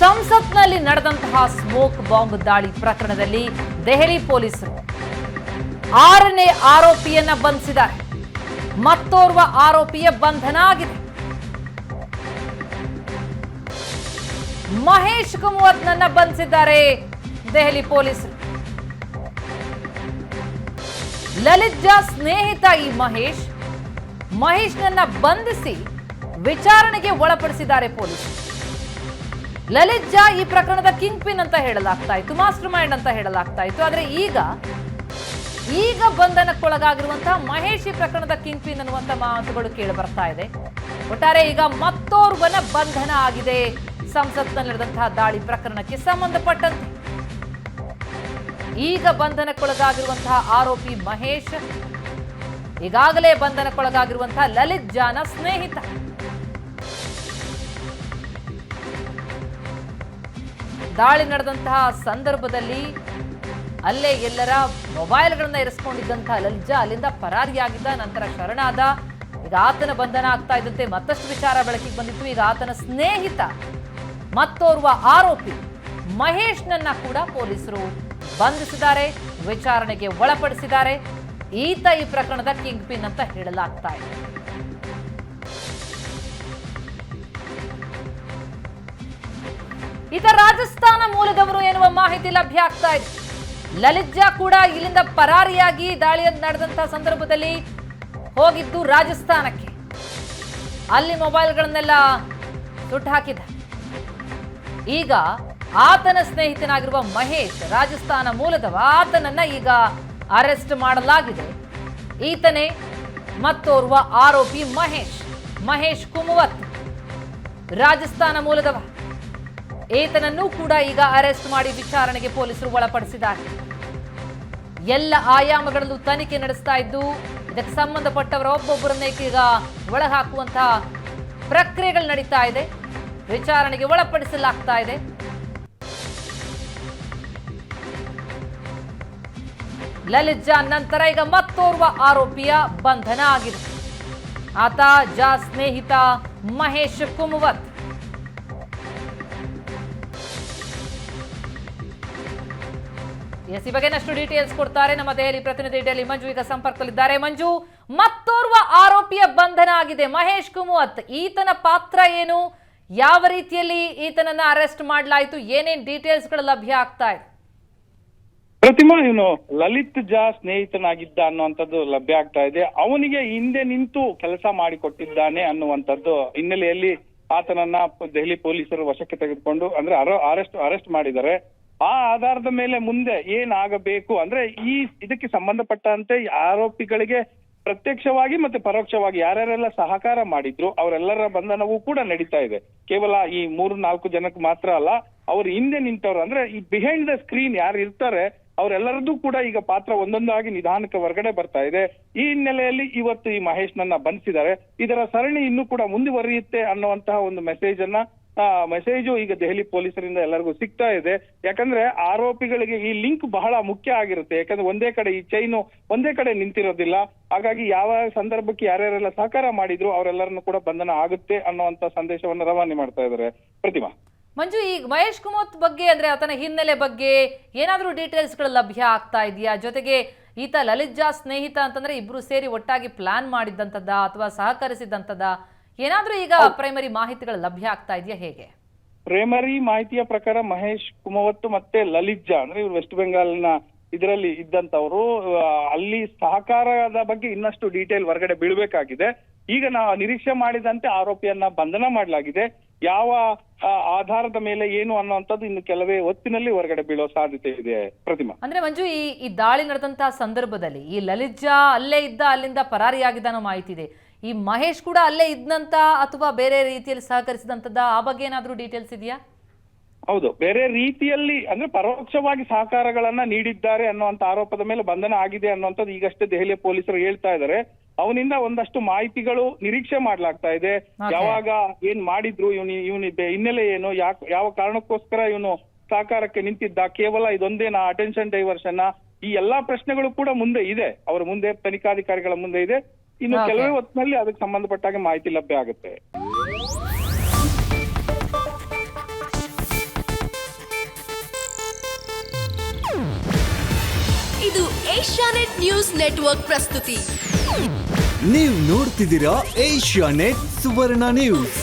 ಸಂಸತ್ನಲ್ಲಿ ನಡೆದಂತಹ smoke bomb ದಾಳಿ ಪ್ರಕರಣದಲ್ಲಿ ದೆಹಲಿ ಪೊಲೀಸರು ಆರನೇ ಆರೋಪಿಯನ್ನ ಬಂಧಿಸಿದ್ದಾರೆ. ಮತ್ತೋರ್ವ ಆರೋಪಿಯ ಬಂಧನ ಆಗಿದೆ. ಮಹೇಶ್ ಕುಮವತ್ನನ್ನ ಬಂಧಿಸಿದ್ದಾರೆ ದೆಹಲಿ ಪೊಲೀಸರು. ಲಲಿತ್ ಸ್ನೇಹಿತ ಈ ಮಹೇಶ್, ಮಹೇಶ್ನನ್ನ ಬಂಧಿಸಿ ವಿಚಾರಣೆಗೆ ಒಳಪಡಿಸಿದ್ದಾರೆ ಪೊಲೀಸರು. ಲಲಿತ್ ಜಾ ಈ ಪ್ರಕರಣದ ಕಿಂಗ್ ಪಿನ್ ಅಂತ ಹೇಳಲಾಗ್ತಾ ಇತ್ತು ಮಾಸ್ಟರ್ ಮೈಂಡ್ ಅಂತ ಹೇಳಲಾಗ್ತಾ ಇತ್ತು. ಆದ್ರೆ ಈಗ ಈಗ ಬಂಧನಕ್ಕೊಳಗಾಗಿರುವಂತಹ ಮಹೇಶಿ ಪ್ರಕರಣದ ಕಿಂಗ್ ಪಿನ್ ಅನ್ನುವಂತ ಮಾತುಗಳು ಕೇಳಿ ಬರ್ತಾ ಇದೆ. ಒಟ್ಟಾರೆ ಈಗ ಮತ್ತೋರ್ವನ ಬಂಧನ ಆಗಿದೆ. ಸಂಸತ್ನಲ್ಲಿ ನಡೆದಂತಹ ದಾಳಿ ಪ್ರಕರಣಕ್ಕೆ ಸಂಬಂಧಪಟ್ಟಂತೆ. ಈಗ ಬಂಧನಕ್ಕೊಳಗಾಗಿರುವಂತಹ ಆರೋಪಿ ಮಹೇಶ್, ಈಗಾಗಲೇ ಬಂಧನಕ್ಕೊಳಗಾಗಿರುವಂತಹ ಲಲಿತ್ ಜಾನ ಸ್ನೇಹಿತ. ದಾಳಿ ನಡೆದಂತಹ ಸಂದರ್ಭದಲ್ಲಿ ಅಲ್ಲೇ ಎಲ್ಲರ ಮೊಬೈಲ್ಗಳನ್ನು ಇರಿಸ್ಕೊಂಡಿದ್ದಂತಹ ಲಲ್ಜಾ ಅಲ್ಲಿಂದ ಪರಾರಿಯಾಗಿದ್ದ ನಂತರ ಶರಣಾದ. ಈಗ ಆತನ ಬಂಧನ ಆಗ್ತಾ ಇದ್ದಂತೆ ಮತ್ತಷ್ಟು ವಿಚಾರ ಬೆಳಕಿಗೆ ಬಂದಿತ್ತು. ಈಗ ಆತನ ಸ್ನೇಹಿತ ಮತ್ತೋರ್ವ ಆರೋಪಿ ಮಹೇಶ್ನನ್ನ ಕೂಡ ಪೊಲೀಸರು ಬಂಧಿಸಿದ್ದಾರೆ, ವಿಚಾರಣೆಗೆ ಒಳಪಡಿಸಿದ್ದಾರೆ. ಈತ ಈ ಪ್ರಕರಣದ ಕಿಂಗ್ ಪಿನ್ ಅಂತ ಹೇಳಲಾಗ್ತಾ ಇದೆ. ಈತ ರಾಜಸ್ಥಾನ ಮೂಲದವರು ಎನ್ನುವ ಮಾಹಿತಿ ಲಭ್ಯ ಆಗ್ತಾ ಇದೆ. ಲಲಿತ್ ಜಾ ಕೂಡ ಇಲ್ಲಿಂದ ಪರಾರಿಯಾಗಿ ದಾಳಿಯನ್ನು ನಡೆದಂತಹ ಸಂದರ್ಭದಲ್ಲಿ ಹೋಗಿದ್ದು ರಾಜಸ್ಥಾನಕ್ಕೆ. ಅಲ್ಲಿ ಮೊಬೈಲ್ಗಳನ್ನೆಲ್ಲ ಸುಟ್ಟು ಹಾಕಿದ ಈಗ ಆತನ ಸ್ನೇಹಿತನಾಗಿರುವ ಮಹೇಶ್ ರಾಜಸ್ಥಾನ ಮೂಲದವ, ಆತನನ್ನ ಈಗ ಅರೆಸ್ಟ್ ಮಾಡಲಾಗಿದೆ. ಈತನೇ ಮತ್ತೋರ್ವ ಆರೋಪಿ ಮಹೇಶ್. ಮಹೇಶ್ ಕುಮವತ್ ರಾಜಸ್ಥಾನ ಮೂಲದವ. ಈತನನ್ನು ಕೂಡ ಈಗ ಅರೆಸ್ಟ್ ಮಾಡಿ ವಿಚಾರಣೆಗೆ ಪೊಲೀಸರು ಒಳಪಡಿಸಿದ್ದಾರೆ. ಎಲ್ಲ ಆಯಾಮಗಳಲ್ಲೂ ತನಿಖೆ ನಡೆಸ್ತಾ ಇದ್ದು, ಇದಕ್ಕೆ ಸಂಬಂಧಪಟ್ಟವರ ಒಬ್ಬೊಬ್ಬರನ್ನೇ ಈಗ ಒಳಹಾಕುವಂತಹ ಪ್ರಕ್ರಿಯೆಗಳು ನಡೀತಾ ಇದೆ. ವಿಚಾರಣೆಗೆ ಒಳಪಡಿಸಲಾಗ್ತಾ ಇದೆ. ಲಲಿತ್ ಜಾನ್ ನಂತರ ಈಗ ಮತ್ತೋರ್ವ ಆರೋಪಿಯ ಬಂಧನ ಆಗಿದೆ. ಆತ ಜಾ ಸ್ನೇಹಿತ ಮಹೇಶ್ ಕುಮವತ್. ಎಸ್ ಈ ಬಗ್ಗೆನಷ್ಟು ಡೀಟೇಲ್ಸ್ ಕೊಡ್ತಾರೆ. ನಮ್ಮ ದೆಹಲಿ ಪ್ರತಿನಿಧಿ ಡೆಲ್ಲಿ ಮಂಜು ಈಗ ಸಂಪರ್ಕದಲ್ಲಿದ್ದಾರೆ. ಮಂಜು, ಮತ್ತೋರ್ವ ಆರೋಪಿಯ ಬಂಧನ ಆಗಿದೆ. ಮಹೇಶ್ ಕುಮುವತ್, ಈತನ ಪಾತ್ರ ಏನು? ಯಾವ ರೀತಿಯಲ್ಲಿ ಈತನನ್ನ ಅರೆಸ್ಟ್ ಮಾಡಲಾಯಿತು? ಏನೇನ್ ಡೀಟೇಲ್ಸ್ಗಳು ಲಭ್ಯ ಆಗ್ತಾ ಇದೆ? ಪ್ರತಿಮಾ ಇವನು ಲಲಿತ್ ಜಾ ಸ್ನೇಹಿತನಾಗಿದ್ದ ಅನ್ನುವಂಥದ್ದು ಲಭ್ಯ ಆಗ್ತಾ ಇದೆ. ಅವನಿಗೆ ಹಿಂದೆ ನಿಂತು ಕೆಲಸ ಮಾಡಿಕೊಟ್ಟಿದ್ದಾನೆ ಅನ್ನುವಂಥದ್ದು ಹಿನ್ನೆಲೆಯಲ್ಲಿ ಆತನನ್ನ ದೆಹಲಿ ಪೊಲೀಸರು ವಶಕ್ಕೆ ತೆಗೆದುಕೊಂಡು, ಅಂದ್ರೆ ಅರೆಸ್ಟ್ ಅರೆಸ್ಟ್ ಮಾಡಿದ್ದಾರೆ. ಆ ಆಧಾರದ ಮೇಲೆ ಮುಂದೆ ಏನಾಗಬೇಕು ಅಂದ್ರೆ ಈ ಇದಕ್ಕೆ ಸಂಬಂಧಪಟ್ಟಂತೆ ಆರೋಪಿಗಳಿಗೆ ಪ್ರತ್ಯಕ್ಷವಾಗಿ ಮತ್ತೆ ಪರೋಕ್ಷವಾಗಿ ಯಾರ್ಯಾರೆಲ್ಲ ಸಹಕಾರ ಮಾಡಿದ್ರು, ಅವರೆಲ್ಲರ ಬಂಧನವೂ ಕೂಡ ನಡೀತಾ ಇದೆ. ಕೇವಲ ಈ ಮೂರು ನಾಲ್ಕು ಜನಕ್ಕೆ ಮಾತ್ರ ಅಲ್ಲ, ಅವ್ರ ಹಿಂದೆ ನಿಂತವ್ರು ಅಂದ್ರೆ ಈ ಬಿಹೈಂಡ್ ದ ಸ್ಕ್ರೀನ್ ಯಾರು ಇರ್ತಾರೆ, ಅವರೆಲ್ಲರದ್ದು ಕೂಡ ಈಗ ಪಾತ್ರ ಒಂದೊಂದಾಗಿ ನಿಧಾನಕ್ಕೆ ಹೊರಗಡೆ ಬರ್ತಾ ಇದೆ. ಈ ಹಿನ್ನೆಲೆಯಲ್ಲಿ ಇವತ್ತು ಈ ಮಹೇಶ್ನನ್ನ ಬಂಧಿಸಿದ್ದಾರೆ. ಇದರ ಸರಣಿ ಇನ್ನೂ ಕೂಡ ಮುಂದುವರಿಯುತ್ತೆ ಅನ್ನುವಂತಹ ಒಂದು ಮೆಸೇಜ್ ಅನ್ನ ಮೆಸೇಜು ಈಗ ದೆಹಲಿ ಪೊಲೀಸರಿಂದ ಎಲ್ಲರಿಗೂ ಸಿಗ್ತಾ ಇದೆ. ಯಾಕಂದ್ರೆ ಆರೋಪಿಗಳಿಗೆ ಈ ಲಿಂಕ್ ಬಹಳ ಮುಖ್ಯ ಆಗಿರುತ್ತೆ. ಯಾಕಂದ್ರೆ ಒಂದೇ ಕಡೆ ಈ ಚೈನು ಒಂದೇ ಕಡೆ ನಿಂತಿರೋದಿಲ್ಲ. ಹಾಗಾಗಿ ಯಾವ ಸಂದರ್ಭಕ್ಕೆ ಯಾರ್ಯಾರೆಲ್ಲ ಸಹಕಾರ ಮಾಡಿದ್ರು ಅವರೆಲ್ಲರನ್ನು ಕೂಡ ಬಂಧನ ಆಗುತ್ತೆ ಅನ್ನುವಂತ ಸಂದೇಶವನ್ನು ರವಾನೆ ಮಾಡ್ತಾ ಇದ್ದಾರೆ ಪ್ರತಿಮಾ. ಮಂಜು, ಈ ಮಹೇಶ್ ಕುಮಾರ್ ಬಗ್ಗೆ ಅಂದ್ರೆ ಆತನ ಹಿನ್ನೆಲೆ ಬಗ್ಗೆ ಏನಾದರೂ ಡೀಟೇಲ್ಸ್ಗಳು ಲಭ್ಯ ಆಗ್ತಾ ಇದೆಯಾ? ಜೊತೆಗೆ ಈತ ಲಲಿತ್ ಜಾ ಸ್ನೇಹಿತ ಅಂತಂದ್ರೆ ಇಬ್ರು ಸೇರಿ ಒಟ್ಟಾಗಿ ಪ್ಲಾನ್ ಮಾಡಿದ್ದಂಥದ್ದ ಅಥವಾ ಸಹಕರಿಸಿದಂಥದ್ದ ಏನಾದರೂ ಈಗ ಪ್ರೈಮರಿ ಮಾಹಿತಿಗಳು ಲಭ್ಯ ಆಗ್ತಾ ಇದೆಯಾ ಹೇಗೆ? ಪ್ರೈಮರಿ ಮಾಹಿತಿಯ ಪ್ರಕಾರ ಮಹೇಶ್ ಕುಮವತ್ತು ಮತ್ತೆ ಲಲಿತ್ ಜಾ ಅಂದ್ರೆ ಇವ್ರು ವೆಸ್ಟ್ ಬೆಂಗಾಲ್ನ ಇದರಲ್ಲಿ ಇದ್ದಂತವರು ಅಲ್ಲಿ ಸಹಕಾರದ ಬಗ್ಗೆ ಇನ್ನಷ್ಟು ಡೀಟೇಲ್ ಹೊರಗಡೆ ಬೀಳ್ಬೇಕಾಗಿದೆ. ಈಗ ನಾವು ನಿರೀಕ್ಷೆ ಮಾಡಿದಂತೆ ಆರೋಪಿಯನ್ನ ಬಂಧನ ಮಾಡಲಾಗಿದೆ. ಯಾವ ಆಧಾರದ ಮೇಲೆ ಏನು ಅನ್ನುವಂಥದ್ದು ಇನ್ನು ಕೆಲವೇ ಹೊತ್ತಿನಲ್ಲಿ ಹೊರಗಡೆ ಬೀಳೋ ಸಾಧ್ಯತೆ ಇದೆ ಪ್ರತಿಮಾ. ಅಂದ್ರೆ ಮಂಜು ಈ ಈ ದಾಳಿ ನಡೆದಂತಹ ಸಂದರ್ಭದಲ್ಲಿ ಈ ಲಲಿತ್ ಜಾ ಅಲ್ಲೇ ಇದ್ದ ಅಲ್ಲಿಂದ ಪರಾರಿಯಾಗಿದ್ದ ಅನ್ನೋ ಮಾಹಿತಿ ಇದೆ. ಈ ಮಹೇಶ್ ಕೂಡ ಅಲ್ಲೇ ಇದ್ನಂತ ಅಥವಾ ಬೇರೆ ರೀತಿಯಲ್ಲಿ ಸಹಕರಿಸಿದಂತದ ಆ ಬಗ್ಗೆ ಏನಾದರೂ ಡೀಟೇಲ್ಸ್ ಇದೆಯಾ? ಹೌದು ಬೇರೆ ರೀತಿಯಲ್ಲಿ ಅಂದ್ರೆ ಪರೋಕ್ಷವಾಗಿ ಸಹಕಾರಗಳನ್ನ ನೀಡಿದ್ದಾರೆ ಅನ್ನುವಂತ ಆರೋಪದ ಮೇಲೆ ಬಂಧನ ಆಗಿದೆ ಅನ್ನುವಂಥದ್ದು ಈಗಷ್ಟೇ ದೆಹಲಿಯ ಪೊಲೀಸರು ಹೇಳ್ತಾ ಇದ್ದಾರೆ. ಅವನಿಂದ ಒಂದಷ್ಟು ಮಾಹಿತಿಗಳು ನಿರೀಕ್ಷೆ ಮಾಡ್ಲಾಗ್ತಾ ಇದೆ. ಯಾವಾಗ ಏನ್ ಮಾಡಿದ್ರು ಇವನು ಇವನಿ ಹಿನ್ನೆಲೆ ಏನು ಯಾಕ ಯಾವ ಕಾರಣಕ್ಕೋಸ್ಕರ ಇವನು ಸಹಕಾರಕ್ಕೆ ನಿಂತಿದ್ದ ಕೇವಲ ಇದೊಂದೇನಾ ಅಟೆನ್ಷನ್ ಡೈವರ್ಷನ್ ಈ ಎಲ್ಲಾ ಪ್ರಶ್ನೆಗಳು ಕೂಡ ಮುಂದೆ ಇದೆ. ಅವರ ಮುಂದೆ ತನಿಖಾಧಿಕಾರಿಗಳ ಮುಂದೆ ಇದೆ. ಇನ್ನು ಕೆಲವೇ ಹೊತ್ತಿನಲ್ಲಿ ಅದಕ್ಕೆ ಸಂಬಂಧಪಟ್ಟಾಗ ಮಾಹಿತಿ ಲಭ್ಯ ಆಗುತ್ತೆ. ಇದು ಏಷ್ಯಾನೆಟ್ ನ್ಯೂಸ್ ನೆಟ್ವರ್ಕ್ ಪ್ರಸ್ತುತಿ. ನೀವು ನೋಡ್ತಿದ್ದೀರಾ ಏಷ್ಯಾ ನೆಟ್ ಸುವರ್ಣ ನ್ಯೂಸ್.